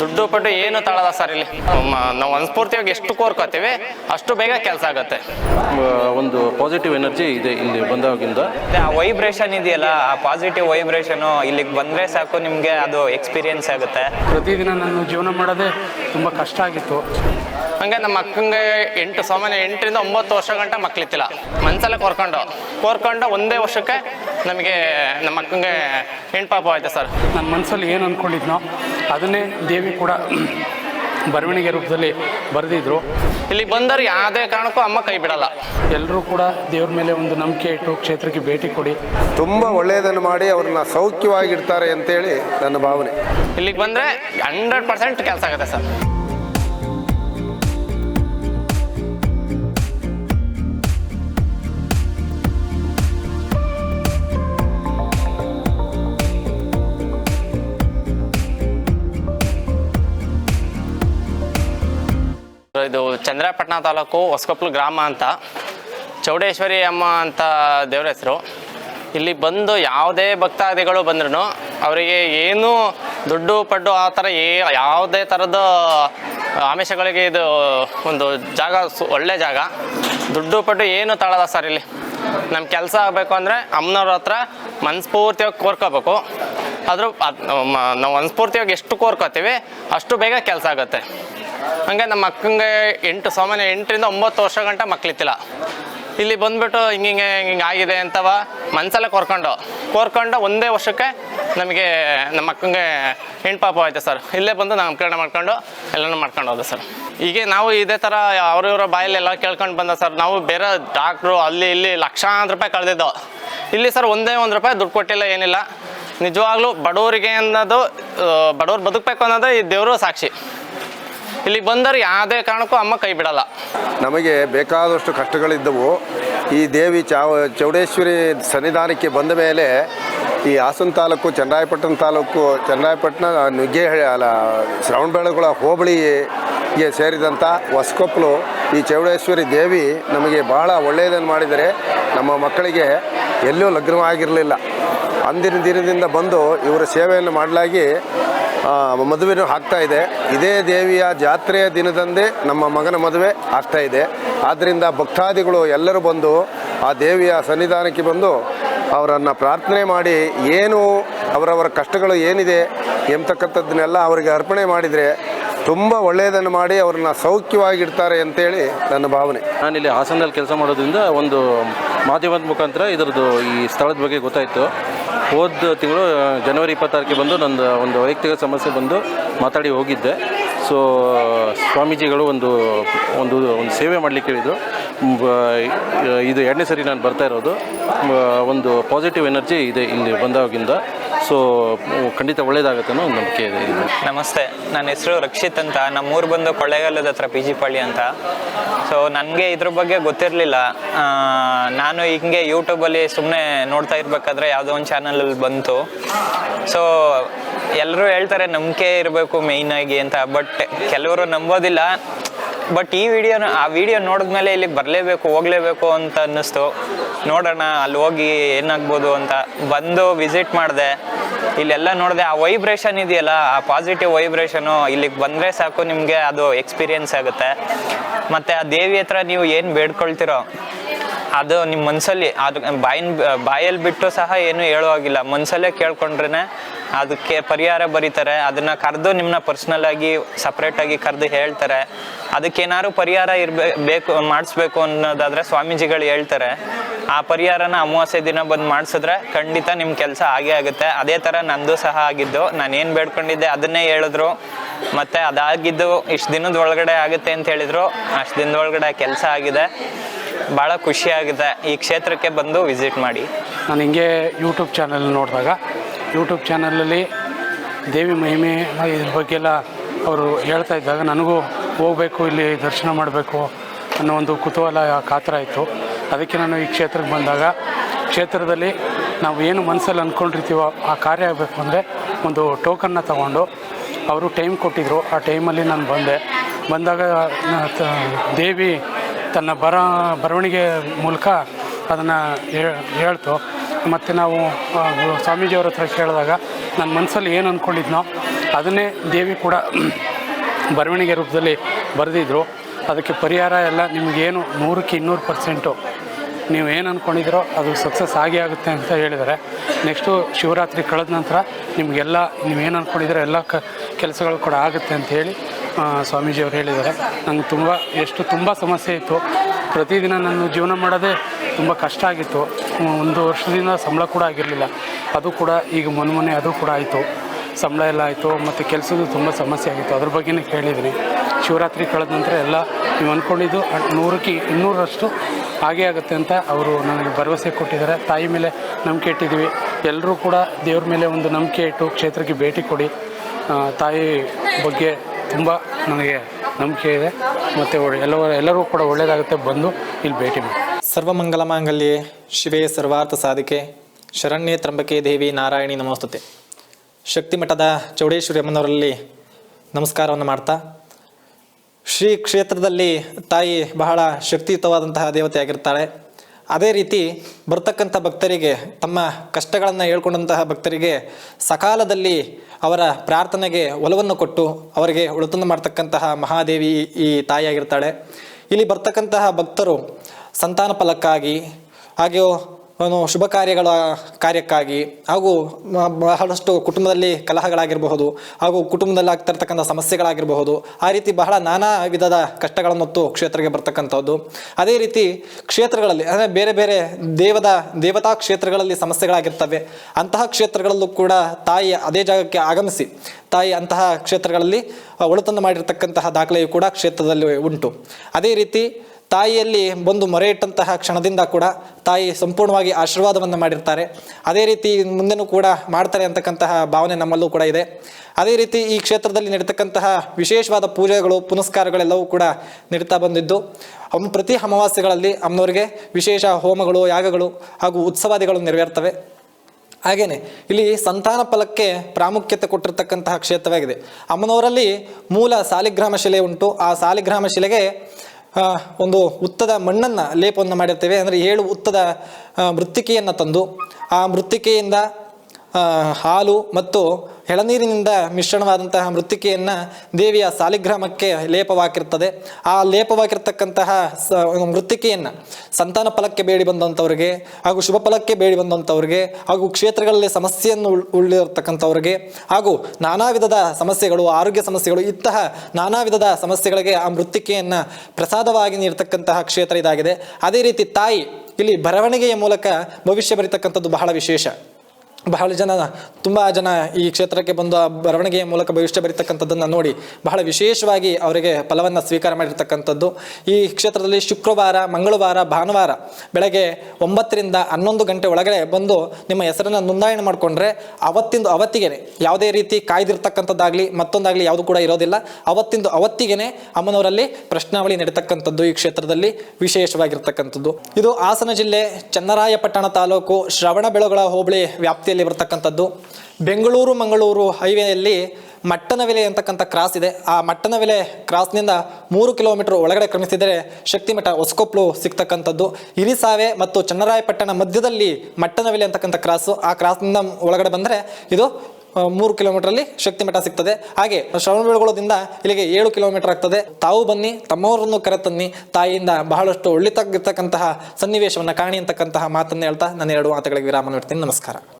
ದುಡ್ಡು ಪಟ್ಟು ಏನು ತಾಳದ ಸರ್ ಇಲ್ಲಿ? ಮ- ನಾವು ಅನ್ಸ್ಫೂರ್ತಿಯಾಗಿ ಎಷ್ಟು ಕೋರ್ಕೋತೀವಿ ಅಷ್ಟು ಬೇಗ ಕೆಲಸ ಆಗುತ್ತೆ. ಒಂದು ಪಾಸಿಟಿವ್ ಎನರ್ಜಿ ಇದೆ ಇಲ್ಲಿ ಬಂದಾಗಿಂದ. ಆ ವೈಬ್ರೇಷನ್ ಇದೆಯಲ್ಲ ಆ ಪಾಸಿಟಿವ್ ವೈಬ್ರೇಷನು ಇಲ್ಲಿಗೆ ಬಂದರೆ ಸಾಕು ನಿಮಗೆ ಅದು ಎಕ್ಸ್ಪೀರಿಯನ್ಸ್ ಆಗುತ್ತೆ. ಪ್ರತಿದಿನ ನಾನು ಜೀವನ ಮಾಡೋದೇ ತುಂಬ ಕಷ್ಟ ಆಗಿತ್ತು. ಹಂಗೆ ನಮ್ಮ ಅಕ್ಕಂಗೆ ಎಂಟು ಸಾಮಾನ್ಯ ಎಂಟರಿಂದ ಒಂಬತ್ತು ವರ್ಷ ಗಂಟ ಮಕ್ಳಿತ್ತಿಲ್ಲ. ಮನ್ಸಲ್ಲೇ ಕೋರ್ಕೊಂಡು. ಕೋರ್ಕೊಂಡು ಒಂದೇ ವರ್ಷಕ್ಕೆ ನಮಗೆ ನಮ್ಮ ಅಕ್ಕಂಗೆ ಹೆಣ್ಣು ಪಾಪ ಆಯ್ತು ಸರ್. ನನ್ನ ಮನಸ್ಸಲ್ಲಿ ಏನು ಅಂದ್ಕೊಂಡಿದ್ನೋ ಅದನ್ನೇ ದೇವಿ ಕೂಡ ಬರವಣಿಗೆ ರೂಪದಲ್ಲಿ ಬರೆದಿದ್ರು. ಇಲ್ಲಿ ಬಂದರೆ ಯಾವುದೇ ಕಾರಣಕ್ಕೂ ಅಮ್ಮ ಕೈ ಬಿಡಲ್ಲ. ಎಲ್ಲರೂ ಕೂಡ ದೇವ್ರ ಮೇಲೆ ಒಂದು ನಂಬಿಕೆ ಇಟ್ಟು ಕ್ಷೇತ್ರಕ್ಕೆ ಭೇಟಿ ಕೊಡಿ. ತುಂಬ ಒಳ್ಳೆಯದನ್ನು ಮಾಡಿ ಅವ್ರನ್ನ ಸೌಖ್ಯವಾಗಿಡ್ತಾರೆ ಅಂತೇಳಿ ನನ್ನ ಭಾವನೆ. ಇಲ್ಲಿಗೆ ಬಂದರೆ ಹಂಡ್ರೆಡ್ ಪರ್ಸೆಂಟ್ ಕೆಲಸ ಆಗುತ್ತೆ ಸರ್. ಇದು ಚಂದ್ರಪಟ್ಟಣ ತಾಲೂಕು ಹೊಸಕೊಪ್ಲು ಗ್ರಾಮ ಅಂತ. ಚೌಡೇಶ್ವರಿ ಅಮ್ಮ ಅಂತ ದೇವ್ರ ಹೆಸರು. ಇಲ್ಲಿ ಬಂದು ಯಾವುದೇ ಭಕ್ತಾದಿಗಳು ಬಂದ್ರೂ ಅವರಿಗೆ ಏನು ದುಡ್ಡು ಪಡ್ಡು ಆ ಥರ ಏ, ಯಾವುದೇ ಥರದ ಆಮಿಷಗಳಿಗೆ ಇದು ಒಂದು ಜಾಗ ಒಳ್ಳೆ ಜಾಗ. ದುಡ್ಡು ಪಡ್ಡು ಏನು ತಾಳದ ಸರ್ ಇಲ್ಲಿ. ನಮ್ಮ ಕೆಲಸ ಆಗಬೇಕು ಅಂದರೆ ಅಮ್ಮನವ್ರ ಹತ್ರ ಮನಸ್ಫೂರ್ತಿಯಾಗಿ ಕೋರ್ಕೋಬೇಕು. ಆದರೂ ನಾವು ಮನಸ್ಫೂರ್ತಿಯಾಗಿ ಎಷ್ಟು ಕೋರ್ಕೋತೀವಿ ಅಷ್ಟು ಬೇಗ ಕೆಲಸ ಆಗುತ್ತೆ. ಹಂಗೆ ನಮ್ಮ ಅಕ್ಕಂಗೆ ಎಂಟು, ಸಾಮಾನ್ಯ ಎಂಟರಿಂದ ಒಂಬತ್ತು ವರ್ಷ ಗಂಟ ಮಕ್ಳಿತ್ತಿಲ್ಲ. ಇಲ್ಲಿ ಬಂದ್ಬಿಟ್ಟು ಹಿಂಗೆ ಹಿಂಗೆ ಹಿಂಗೆ ಆಗಿದೆ ಅಂತವ ಮನಸ್ಸೆಲ್ಲ ಕೋರ್ಕೊಂಡು. ಕೋರ್ಕೊಂಡು ಒಂದೇ ವರ್ಷಕ್ಕೆ ನಮಗೆ ನಮ್ಮ ಅಕ್ಕಂಗೆ ಹೆಣ್ಣು ಪಾಪ ಆಯ್ತು ಸರ್. ಇಲ್ಲೇ ಬಂದು ನಾಮಕರಣ ಮಾಡ್ಕೊಂಡು ಎಲ್ಲನೂ ಮಾಡ್ಕೊಂಡು ಹೋದ ಸರ್. ಹೀಗೆ ನಾವು ಇದೇ ಥರ ಅವ್ರಿವ್ರ ಬಾಯಲ್ಲೆಲ್ಲ ಕೇಳ್ಕೊಂಡು ಬಂದ ಸರ್, ನಾವು ಬೇರೆ ಡಾಕ್ಟ್ರು ಅಲ್ಲಿ ಇಲ್ಲಿ ಲಕ್ಷಾಂತರ ರೂಪಾಯಿ ಕಳೆದಿದ್ದೋ. ಇಲ್ಲಿ ಸರ್ ಒಂದೇ ಒಂದು ರೂಪಾಯಿ ದುಡ್ಡು ಕೊಟ್ಟಿಲ್ಲ, ಏನಿಲ್ಲ. ನಿಜವಾಗ್ಲೂ ಬಡವರಿಗೆ ಅನ್ನೋದು ಬಡವ್ರು ಬದುಕಬೇಕು ಅನ್ನೋದು ಈ ದೇವರು ಸಾಕ್ಷಿ. ಇಲ್ಲಿ ಬಂದರೆ ಯಾವುದೇ ಕಾರಣಕ್ಕೂ ಅಮ್ಮ ಕೈ ಬಿಡಲ್ಲ. ನಮಗೆ ಬೇಕಾದಷ್ಟು ಕಷ್ಟಗಳಿದ್ದವು. ಈ ದೇವಿ ಚಾವ, ಚೌಡೇಶ್ವರಿ ಸನ್ನಿಧಾನಕ್ಕೆ ಬಂದ ಮೇಲೆ ಈ ಹಾಸನ ತಾಲೂಕು, ಚನ್ನರಾಯಪಟ್ಟಣ ತಾಲೂಕು, ಚನ್ನರಾಯಪಟ್ಟಣ ನುಗ್ಗೆ ಅಲ್ಲ ಶ್ರವಣಬೆಳಗೊಳ ಹೋಬಳಿಗೆ ಸೇರಿದಂಥ ಹೊಸಕೊಪ್ಪಲು ಈ ಚೌಡೇಶ್ವರಿ ದೇವಿ ನಮಗೆ ಬಹಳ ಒಳ್ಳೆಯದನ್ನು ಮಾಡಿದರೆ ನಮ್ಮ ಮಕ್ಕಳಿಗೆ ಎಲ್ಲೂ ಲಗ್ನವಾಗಿರಲಿಲ್ಲ. ಅಂದಿನ ದಿನದಿಂದ ಬಂದು ಇವರ ಸೇವೆಯನ್ನು ಮಾಡಲಾಗಿ ಮದುವೆನೂ ಆಗ್ತಾ ಇದೆ. ಇದೇ ದೇವಿಯ ಜಾತ್ರೆಯ ದಿನದಂದೇ ನಮ್ಮ ಮಗನ ಮದುವೆ ಆಗ್ತಾ ಇದೆ. ಆದ್ದರಿಂದ ಭಕ್ತಾದಿಗಳು ಎಲ್ಲರೂ ಬಂದು ಆ ದೇವಿಯ ಸನ್ನಿಧಾನಕ್ಕೆ ಬಂದು ಅವರನ್ನು ಪ್ರಾರ್ಥನೆ ಮಾಡಿ ಏನು ಅವರವರ ಕಷ್ಟಗಳು ಏನಿದೆ ಎಂಬತಕ್ಕಂಥದ್ದನ್ನೆಲ್ಲ ಅವರಿಗೆ ಅರ್ಪಣೆ ಮಾಡಿದರೆ ತುಂಬ ಒಳ್ಳೆಯದನ್ನು ಮಾಡಿ ಅವ್ರನ್ನ ಸೌಖ್ಯವಾಗಿಡ್ತಾರೆ ಅಂತೇಳಿ ನನ್ನ ಭಾವನೆ. ನಾನಿಲ್ಲಿ ಹಾಸನದಲ್ಲಿ ಕೆಲಸ ಮಾಡೋದ್ರಿಂದ ಒಂದು ಮಾಧ್ಯಮದ ಮುಖಾಂತರ ಇದರದ್ದು ಈ ಸ್ಥಳದ ಬಗ್ಗೆ ಗೊತ್ತಾಯಿತು. ಹೋದ ತಿಂಗಳು ಜನವರಿ ಇಪ್ಪತ್ತಾರಕ್ಕೆ ಬಂದು ನಂದು ಒಂದು ವೈಯಕ್ತಿಕ ಸಮಸ್ಯೆ ಬಂದು ಮಾತಾಡಿ ಹೋಗಿದ್ದೆ. ಸೊ ಸ್ವಾಮೀಜಿಗಳು ಒಂದು ಒಂದು ಒಂದು ಸೇವೆ ಮಾಡಲಿಕ್ಕೆ ಹೇಳಿದರು. ಇದು ಎರಡನೇ ಸರಿ ನಾನು ಬರ್ತಾ ಇರೋದು. ಒಂದು ಪಾಸಿಟಿವ್ ಎನರ್ಜಿ ಇದೆ ಇಲ್ಲಿ ಬಂದಾಗಿಂದ. ಸೊ ಖಂಡಿತ ಒಳ್ಳೇದಾಗುತ್ತೆ ಅನ್ನೋ ಒಂದು ನಂಬಿಕೆ ಇದೆ. ನಮಸ್ತೆ. ನನ್ನ ಹೆಸರು ರಕ್ಷಿತ್ ಅಂತ. ನಮ್ಮೂರು ಬಂದು ಕೊಳ್ಳೇಗಾಲದ ಹತ್ರ ಪಿ ಜಿ ಪಳ್ಳಿ ಅಂತ. ಸೊ ನನಗೆ ಇದ್ರ ಬಗ್ಗೆ ಗೊತ್ತಿರಲಿಲ್ಲ. ನಾನು ಹಿಂಗೆ ಯೂಟ್ಯೂಬಲ್ಲಿ ಸುಮ್ಮನೆ ನೋಡ್ತಾ ಇರ್ಬೇಕಾದ್ರೆ ಯಾವುದೋ ಒಂದು ಚಾನಲಲ್ಲಿ ಬಂತು. ಸೊ ಎಲ್ಲರೂ ಹೇಳ್ತಾರೆ ನಂಬಿಕೆ ಇರಬೇಕು ಮೇಯ್ನಾಗಿ ಅಂತ ಬಟ್ ಕೆಲವರು ನಂಬೋದಿಲ್ಲ. ಬಟ್ ಈ ವಿಡಿಯೋನ ಆ ವಿಡಿಯೋ ನೋಡಿದ್ಮೇಲೆ ಇಲ್ಲಿಗೆ ಬರಲೇಬೇಕು, ಹೋಗಲೇಬೇಕು ಅಂತ ಅನ್ನಿಸ್ತು. ನೋಡೋಣ, ಅಲ್ಲಿ ಹೋಗಿ ಏನಾಗ್ಬೋದು ಅಂತ. ಬಂದು ವಿಸಿಟ್ ಮಾಡಿದೆ. ಇಲ್ಲೆಲ್ಲ ನೋಡಿದೆ, ಆ ವೈಬ್ರೇಷನ್ ಇದೆಯಲ್ಲ, ಆ ಪಾಸಿಟಿವ್ ವೈಬ್ರೇಷನು ಇಲ್ಲಿಗೆ ಬಂದರೆ ಸಾಕು ನಿಮಗೆ, ಅದು ಎಕ್ಸ್ಪೀರಿಯನ್ಸ್ ಆಗುತ್ತೆ. ಮತ್ತು ಆ ದೇವಿ ಹತ್ರ ನೀವು ಏನು ಬೇಡ್ಕೊಳ್ತಿರೋ, ಅದು ನಿಮ್ಮ ಮನಸ್ಸಲ್ಲಿ ಅದು ಬಾಯಿನ, ಬಾಯಲ್ಲಿ ಬಿಟ್ಟು ಸಹ ಏನು ಹೇಳುವಾಗಿಲ್ಲ ಮನಸ್ಸಲ್ಲೇ ಕೇಳ್ಕೊಂಡ್ರೆ ಅದಕ್ಕೆ ಪರಿಹಾರ ಬರೀತಾರೆ, ಅದನ್ನ ಕರೆದು ನಿಮ್ಮನ್ನ ಪರ್ಸ್ನಲ್ ಆಗಿ ಸಪ್ರೇಟ್ ಆಗಿ ಕರೆದು ಹೇಳ್ತಾರೆ. ಅದಕ್ಕೇನಾದ್ರು ಪರಿಹಾರ ಇರ್ಬೇ, ಬೇಕು, ಮಾಡಿಸ್ಬೇಕು ಅನ್ನೋದಾದ್ರೆ ಸ್ವಾಮೀಜಿಗಳು ಹೇಳ್ತಾರೆ. ಆ ಪರಿಹಾರನ ಅಮಾವಾಸ್ಯೆ ದಿನ ಬಂದು ಮಾಡಿಸಿದ್ರೆ ಖಂಡಿತ ನಿಮ್ಮ ಕೆಲಸ ಆಗೇ ಆಗುತ್ತೆ. ಅದೇ ಥರ ನಂದು ಸಹ ಆಗಿದ್ದು. ನಾನು ಏನು ಬೇಡ್ಕೊಂಡಿದ್ದೆ ಅದನ್ನೇ ಹೇಳಿದ್ರು. ಮತ್ತೆ ಅದಾಗಿದ್ದು ಇಷ್ಟು ದಿನದ ಒಳಗಡೆ ಆಗುತ್ತೆ ಅಂತ ಹೇಳಿದ್ರು. ಅಷ್ಟು ದಿನದ ಒಳಗಡೆ ಕೆಲಸ ಆಗಿದೆ. ಭಾಳ ಖುಷಿಯಾಗಿದೆ ಈ ಕ್ಷೇತ್ರಕ್ಕೆ ಬಂದು ವಿಸಿಟ್ ಮಾಡಿ. ನಾನು ಹಿಂಗೆ ಯೂಟ್ಯೂಬ್ ಚಾನಲ್ ನೋಡಿದಾಗ ಯೂಟ್ಯೂಬ್ ಚಾನಲಲ್ಲಿ ದೇವಿ ಮಹಿಮೆ ಇದ್ರ ಬಗ್ಗೆ ಎಲ್ಲ ಅವರು ಹೇಳ್ತಾ ಇದ್ದಾಗ ನನಗೂ ಹೋಗಬೇಕು, ಇಲ್ಲಿ ದರ್ಶನ ಮಾಡಬೇಕು ಅನ್ನೋ ಒಂದು ಕುತೂಹಲ ಕಾತರ ಇತ್ತು. ಅದಕ್ಕೆ ನಾನು ಈ ಕ್ಷೇತ್ರಕ್ಕೆ ಬಂದಾಗ, ಕ್ಷೇತ್ರದಲ್ಲಿ ನಾವು ಏನು ಮನಸ್ಸಲ್ಲಿ ಅಂದ್ಕೊಂಡಿರ್ತೀವೋ ಆ ಕಾರ್ಯ ಆಗಬೇಕು ಅಂದರೆ ಒಂದು ಟೋಕನ್ನ ತಗೊಂಡು ಅವರು ಟೈಮ್ ಕೊಟ್ಟಿದ್ದರು ಆ ಟೈಮಲ್ಲಿ ನಾನು ಬಂದೆ. ಬಂದಾಗ ದೇವಿ ತನ್ನ ಬರ, ಬರವಣಿಗೆ ಮೂಲಕ ಅದನ್ನು ಹೇಳ್ತು. ಮತ್ತು ನಾವು ಸ್ವಾಮೀಜಿಯವ್ರ ಹತ್ರ ಕೇಳಿದಾಗ ನನ್ನ ಮನಸ್ಸಲ್ಲಿ ಏನು ಅಂದ್ಕೊಂಡಿದ್ನೋ ಅದನ್ನೇ ದೇವಿ ಕೂಡ ಬರವಣಿಗೆ ರೂಪದಲ್ಲಿ ಬರೆದಿದ್ರು. ಅದಕ್ಕೆ ಪರಿಹಾರ ಎಲ್ಲ ನಿಮಗೇನು ನೂರಕ್ಕೆ ಇನ್ನೂರು ಪರ್ಸೆಂಟು ನೀವು ಏನು ಅಂದ್ಕೊಂಡಿದ್ರೋ ಅದು ಸಕ್ಸಸ್ ಆಗಿ ಆಗುತ್ತೆ ಅಂತ ಹೇಳಿದ್ದಾರೆ. ನೆಕ್ಸ್ಟು ಶಿವರಾತ್ರಿ ಕಳೆದ ನಂತರ ನಿಮಗೆಲ್ಲ ನೀವೇನು ಅಂದ್ಕೊಂಡಿದ್ರೆ ಎಲ್ಲ ಕ, ಕೆಲಸಗಳು ಕೂಡ ಆಗುತ್ತೆ ಅಂತ ಹೇಳಿ ಸ್ವಾಮೀಜಿಯವರು ಹೇಳಿದ್ದಾರೆ. ನಂಗೆ ತುಂಬ, ಎಷ್ಟು ತುಂಬ ಸಮಸ್ಯೆ ಇತ್ತು. ಪ್ರತಿದಿನ ನಾನು ಜೀವನ ಮಾಡೋದೇ ತುಂಬ ಕಷ್ಟ ಆಗಿತ್ತು. ಒಂದು ವರ್ಷದಿಂದ ಸಂಬಳ ಕೂಡ ಆಗಿರಲಿಲ್ಲ. ಅದು ಕೂಡ ಈಗ ಮೊನ್ನೆ ಮೊನ್ನೆ ಅದು ಕೂಡ ಆಯಿತು. ಸಂಬಳ ಎಲ್ಲ ಆಯಿತು. ಮತ್ತು ಕೆಲಸದ್ದು ತುಂಬ ಸಮಸ್ಯೆ ಆಗಿತ್ತು. ಅದ್ರ ಬಗ್ಗೆನೇ ಕೇಳಿದ್ದೀನಿ. ಶಿವರಾತ್ರಿ ಕಳೆದ ನಂತರ ಎಲ್ಲ ನೀವು ಅಂದ್ಕೊಂಡಿದ್ದು ನೂರಕ್ಕೆ ಇನ್ನೂರಷ್ಟು ಹಾಗೆ ಆಗುತ್ತೆ ಅಂತ ಅವರು ನನಗೆ ಭರವಸೆ ಕೊಟ್ಟಿದ್ದಾರೆ. ತಾಯಿ ಮೇಲೆ ನಂಬಿಕೆ ಇಟ್ಟಿದ್ದೀವಿ. ಎಲ್ಲರೂ ಕೂಡ ದೇವ್ರ ಮೇಲೆ ಒಂದು ನಂಬಿಕೆ ಇಟ್ಟು ಕ್ಷೇತ್ರಕ್ಕೆ ಭೇಟಿ ಕೊಡಿ. ತಾಯಿ ಬಗ್ಗೆ ತುಂಬ ನನಗೆ ನಂಬಿಕೆ ಇದೆ. ಮತ್ತು ಎಲ್ಲರೂ ಎಲ್ಲರೂ ಕೂಡ ಒಳ್ಳೆಯದಾಗುತ್ತೆ ಬಂದು ಇಲ್ಲಿ ಭೇಟಿ ಮಾಡಿ. ಸರ್ವಮಂಗಲ ಮಾಂಗಲ್ಯೆ ಶಿವೇ ಸರ್ವಾರ್ಥ ಸಾಧಿಕೆ, ಶರಣ್ಯ ತ್ರಂಬಕೆ ದೇವಿ ನಾರಾಯಣಿ ನಮಸ್ತುತೆ. ಶಕ್ತಿಮಠದ ಚೌಡೇಶ್ವರಿ ಅಮ್ಮನವರಲ್ಲಿ ನಮಸ್ಕಾರವನ್ನು ಮಾಡ್ತಾ, ಶ್ರೀ ಕ್ಷೇತ್ರದಲ್ಲಿ ತಾಯಿ ಬಹಳ ಶಕ್ತಿಯುತವಾದಂತಹ ದೇವತೆಯಾಗಿರ್ತಾಳೆ ಅದೇ ರೀತಿ ಬರ್ತಕ್ಕಂಥ ಭಕ್ತರಿಗೆ, ತಮ್ಮ ಕಷ್ಟಗಳನ್ನು ಹೇಳ್ಕೊಂಡಂತಹ ಭಕ್ತರಿಗೆ ಸಕಾಲದಲ್ಲಿ ಅವರ ಪ್ರಾರ್ಥನೆಗೆ ಒಲವನ್ನು ಕೊಟ್ಟು ಅವರಿಗೆ ಉಳಿತನ್ನು ಮಾಡ್ತಕ್ಕಂತಹ ಮಹಾದೇವಿ ಈ ತಾಯಿಯಾಗಿರ್ತಾಳೆ. ಇಲ್ಲಿ ಬರ್ತಕ್ಕಂತಹ ಭಕ್ತರು ಸಂತಾನ ಫಲಕ್ಕಾಗಿ ಹಾಗೆಯೋ ಏನು ಶುಭ ಕಾರ್ಯಗಳ ಕಾರ್ಯಕ್ಕಾಗಿ ಹಾಗೂ ಬಹಳಷ್ಟು ಕುಟುಂಬದಲ್ಲಿ ಕಲಹಗಳಾಗಿರಬಹುದು ಹಾಗೂ ಕುಟುಂಬದಲ್ಲಿ ಆಗ್ತಿರ್ತಕ್ಕಂಥ ಸಮಸ್ಯೆಗಳಾಗಿರಬಹುದು, ಆ ರೀತಿ ಬಹಳ ನಾನಾ ವಿಧದ ಕಷ್ಟಗಳನ್ನೊತ್ತು ಕ್ಷೇತ್ರಕ್ಕೆ ಬರ್ತಕ್ಕಂಥದ್ದು. ಅದೇ ರೀತಿ ಕ್ಷೇತ್ರಗಳಲ್ಲಿ, ಅಂದರೆ ಬೇರೆ ಬೇರೆ ದೇವದ, ದೇವತಾ ಕ್ಷೇತ್ರಗಳಲ್ಲಿ ಸಮಸ್ಯೆಗಳಾಗಿರ್ತವೆ. ಅಂತಹ ಕ್ಷೇತ್ರಗಳಲ್ಲೂ ಕೂಡ ತಾಯಿ ಅದೇ ಜಾಗಕ್ಕೆ ಆಗಮಿಸಿ, ತಾಯಿ ಅಂತಹ ಕ್ಷೇತ್ರಗಳಲ್ಲಿ ಒಳಿತನ್ನು ಮಾಡಿರ್ತಕ್ಕಂತಹ ದಾಖಲೆಯು ಕೂಡ ಕ್ಷೇತ್ರದಲ್ಲಿ ಉಂಟು. ಅದೇ ರೀತಿ ತಾಯಿಯಲ್ಲಿ ಬಂದು ಮೊರೆ ಇಟ್ಟಂತಹ ಕ್ಷಣದಿಂದ ಕೂಡ ತಾಯಿ ಸಂಪೂರ್ಣವಾಗಿ ಆಶೀರ್ವಾದವನ್ನು ಮಾಡಿರ್ತಾರೆ. ಅದೇ ರೀತಿ ಮುಂದೆನೂ ಕೂಡ ಮಾಡ್ತಾರೆ ಅಂತಕ್ಕಂತಹ ಭಾವನೆ ನಮ್ಮಲ್ಲೂ ಕೂಡ ಇದೆ. ಅದೇ ರೀತಿ ಈ ಕ್ಷೇತ್ರದಲ್ಲಿ ನಡೀತಕ್ಕಂತಹ ವಿಶೇಷವಾದ ಪೂಜೆಗಳು, ಪುನಸ್ಕಾರಗಳೆಲ್ಲವೂ ಕೂಡ ನಡೀತಾ ಬಂದಿದ್ದು. ಅಮ್ಮ ಪ್ರತಿ ಅಮಾವಾಸ್ಯೆಗಳಲ್ಲಿ ಅಮ್ಮನವರಿಗೆ ವಿಶೇಷ ಹೋಮಗಳು, ಯಾಗಗಳು ಹಾಗೂ ಉತ್ಸವಾದಿಗಳು ನೆರವೇರ್ತವೆ. ಹಾಗೆಯೇ ಇಲ್ಲಿ ಸಂತಾನ ಫಲಕ್ಕೆ ಪ್ರಾಮುಖ್ಯತೆ ಕೊಟ್ಟಿರ್ತಕ್ಕಂತಹ ಕ್ಷೇತ್ರವಾಗಿದೆ. ಅಮ್ಮನವರಲ್ಲಿ ಮೂಲ ಸಾಲಿಗ್ರಾಮ ಶಿಲೆ ಉಂಟು. ಆ ಸಾಲಿಗ್ರಾಮ ಶಿಲೆಗೆ ಒಂದು ಉತ್ತದ ಮಣ್ಣನ್ನು ಲೇಪವನ್ನು ಮಾಡಿರ್ತೇವೆ. ಅಂದರೆ ಏಳು ಉತ್ತದ ಮೃತ್ತಿಕೆಯನ್ನು ತಂದು ಆ ಮೃತ್ತಿಕೆಯಿಂದ ಹಾಲು ಮತ್ತು ಎಳನೀರಿನಿಂದ ಮಿಶ್ರಣವಾದಂತಹ ಮೃತ್ತಿಕೆಯನ್ನು ದೇವಿಯ ಸಾಲಿಗ್ರಾಮಕ್ಕೆ ಲೇಪವಾಗಿರ್ತದೆ. ಆ ಲೇಪವಾಗಿರ್ತಕ್ಕಂತಹ ಸ ಮೃತ್ತಿಕೆಯನ್ನು ಸಂತಾನ ಫಲಕ್ಕೆ ಬೇಡಿ ಬಂದಂಥವ್ರಿಗೆ ಹಾಗೂ ಶುಭ ಫಲಕ್ಕೆ ಬೇಡಿ ಬಂದಂಥವ್ರಿಗೆ ಹಾಗೂ ಕ್ಷೇತ್ರಗಳಲ್ಲಿ ಸಮಸ್ಯೆಯನ್ನು ಉಳ್ ಉಳ್ಳಿರ್ತಕ್ಕಂಥವ್ರಿಗೆ ಹಾಗೂ ನಾನಾ ವಿಧದ ಸಮಸ್ಯೆಗಳು, ಆರೋಗ್ಯ ಸಮಸ್ಯೆಗಳು, ಇಂತಹ ನಾನಾ ವಿಧದ ಸಮಸ್ಯೆಗಳಿಗೆ ಆ ಮೃತ್ತಿಕೆಯನ್ನು ಪ್ರಸಾದವಾಗಿ ನೀಡ್ತಕ್ಕಂತಹ ಕ್ಷೇತ್ರ ಇದಾಗಿದೆ. ಅದೇ ರೀತಿ ತಾಯಿ, ಇಲ್ಲಿ ಬರವಣಿಗೆಯ ಮೂಲಕ ಭವಿಷ್ಯ ಬರೀತಕ್ಕಂಥದ್ದು ಬಹಳ ವಿಶೇಷ. ಬಹಳ ಜನ, ತುಂಬ ಜನ ಈ ಕ್ಷೇತ್ರಕ್ಕೆ ಬಂದು ಬರವಣಿಗೆಯ ಮೂಲಕ ಭವಿಷ್ಯ ಬರೀತಕ್ಕಂಥದ್ದನ್ನು ನೋಡಿ ಬಹಳ ವಿಶೇಷವಾಗಿ ಅವರಿಗೆ ಫಲವನ್ನು ಸ್ವೀಕಾರ ಮಾಡಿರ್ತಕ್ಕಂಥದ್ದು. ಈ ಕ್ಷೇತ್ರದಲ್ಲಿ ಶುಕ್ರವಾರ, ಮಂಗಳವಾರ, ಭಾನುವಾರ ಬೆಳಗ್ಗೆ ಒಂಬತ್ತರಿಂದ ಹನ್ನೊಂದು ಗಂಟೆ ಒಳಗಡೆ ಬಂದು ನಿಮ್ಮ ಹೆಸರನ್ನು ನೋಂದಾಯಣೆ ಮಾಡಿಕೊಂಡ್ರೆ ಅವತ್ತಿಂದು ಅವತ್ತಿಗೆ ಯಾವುದೇ ರೀತಿ ಕಾಯ್ದಿರ್ತಕ್ಕಂಥದ್ದಾಗಲಿ ಮತ್ತೊಂದಾಗಲಿ ಯಾವುದು ಕೂಡ ಇರೋದಿಲ್ಲ. ಅವತ್ತಿಂದು ಅವತ್ತಿಗೆ ಅಮ್ಮನವರಲ್ಲಿ ಪ್ರಶ್ನಾವಳಿ ನಡೀತಕ್ಕಂಥದ್ದು ಈ ಕ್ಷೇತ್ರದಲ್ಲಿ ವಿಶೇಷವಾಗಿರ್ತಕ್ಕಂಥದ್ದು. ಇದು ಹಾಸನ ಜಿಲ್ಲೆ ಚನ್ನರಾಯಪಟ್ಟಣ ತಾಲೂಕು ಶ್ರವಣಬೆಳಗೊಳ ಹೋಬಳಿ ವ್ಯಾಪ್ತಿಯಲ್ಲಿ ಬರ್ತಕ್ಕಂಥದ್ದು. ಬೆಂಗಳೂರು, ಮಂಗಳೂರು ಹೈವೇಯಲ್ಲಿ ಮಟ್ಟನವೆಲೆ ಅಂತಕ್ಕಂಥ ಕ್ರಾಸ್ ಇದೆ. ಆ ಮಟ್ಟನವೆಲೆ ಕ್ರಾಸ್ನಿಂದ ಮೂರು ಕಿಲೋಮೀಟರ್ ಒಳಗಡೆ ಕ್ರಮಿಸಿದರೆ ಶಕ್ತಿಮಠ ಹೊಸಕೊಪ್ಲು ಸಿಗ್ತಕ್ಕಂಥದ್ದು. ಇರಿಸಾವೆ ಮತ್ತು ಚನ್ನರಾಯಪಟ್ಟಣ ಮಧ್ಯದಲ್ಲಿ ಮಟ್ಟನವೆಲೆ ಅಂತಕ್ಕಂಥ ಕ್ರಾಸು. ಆ ಕ್ರಾಸ್ನಿಂದ ಒಳಗಡೆ ಬಂದರೆ ಇದು ಮೂರು ಕಿಲೋಮೀಟರಲ್ಲಿ ಶಕ್ತಿಮಠ ಸಿಗ್ತದೆ. ಹಾಗೆ ಶ್ರವಣಬೆಳಗೊಳದಿಂದ ಇಲ್ಲಿಗೆ ಏಳು ಕಿಲೋಮೀಟರ್ ಆಗ್ತದೆ. ತಾವು ಬನ್ನಿ, ತಮ್ಮವರನ್ನು ಕರೆತನ್ನಿ, ತಾಯಿಯಿಂದ ಬಹಳಷ್ಟು ಒಳ್ಳೆತಾಗಿರ್ತಕ್ಕಂತಹ ಸನ್ನಿವೇಶವನ್ನು ಕಾಣಿ ಅಂತಕ್ಕಂತಹ ಮಾತನ್ನು ಹೇಳ್ತಾ ನಾನು ಎರಡು ಮಾತುಗಳಿಗೆ ವಿರಾಮ ನೀಡ್ತೀನಿ. ನಮಸ್ಕಾರ.